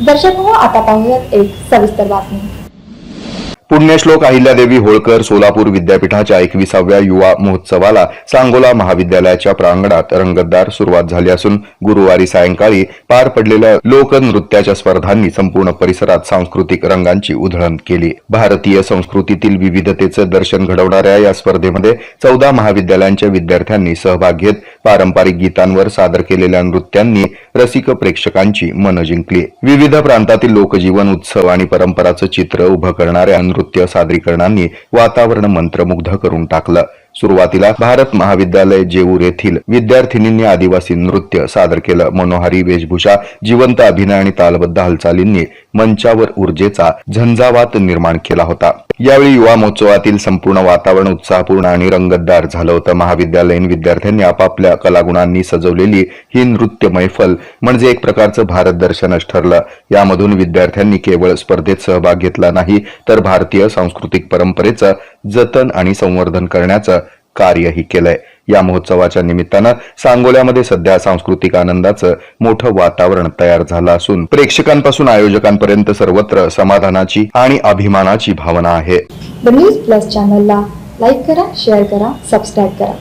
दर्शक हो आता पाहूयात एक सविस्तर बातमी. पुण्यश्लोक अहिल्यादेवी होळकर सोलापूर विद्यापीठाच्या एकविसाव्या युवा महोत्सवाला सांगोला महाविद्यालयाच्या प्रांगणात रंगतदार सुरुवात झाली असून गुरुवारी सायंकाळी पार पडलेल्या लोकनृत्याच्या स्पर्धांनी संपूर्ण परिसरात सांस्कृतिक रंगांची उधळण केली. भारतीय संस्कृतीतील विविधतेचं दर्शन घडवणाऱ्या या स्पर्धेमध्ये चौदा महाविद्यालयांच्या विद्यार्थ्यांनी सहभाग घेत पारंपरिक गीतांवर सादर केलेल्या नृत्यांनी रसिक प्रेक्षकांची मनं जिंकली. विविध प्रांतातील लोकजीवन उत्सव आणि परंपराचं चित्र उभं करणाऱ्या नृत्य सादरीकरणांनी वातावरण मंत्रमुग्ध करून टाकलं. सुरुवातीला भारत महाविद्यालय जेऊर येथील विद्यार्थिनींनी आदिवासी नृत्य सादर केलं. मनोहारी वेशभूषा जिवंत अभिनय आणि तालबद्ध हालचालींनी मंचावर ऊर्जेचा झंझावात निर्माण केला होता. यावेळी युवा महोत्सवातील संपूर्ण वातावरण उत्साहपूर्ण आणि रंगतदार झालं होतं. महाविद्यालयीन विद्यार्थ्यांनी आपापल्या कलागुणांनी सजवलेली ही नृत्य मैफल म्हणजे एक प्रकारचं भारत दर्शनच ठरलं. यामधून विद्यार्थ्यांनी केवळ स्पर्धेत सहभाग घेतला नाही तर भारतीय सांस्कृतिक परंपरेचं जतन आणि संवर्धन करण्याचं कार्यही केलंय. या महोत्सवाच्या निमित्तानं सांगोल्यामध्ये सध्या सांस्कृतिक आनंदाचं मोठं वातावरण तयार झालं असून प्रेक्षकांपासून आयोजकांपर्यंत सर्वत्र समाधानाची आणि अभिमानाची भावना आहे. द न्यूज प्लस चॅनलला लाईक करा शेअर करा सबस्क्राईब करा.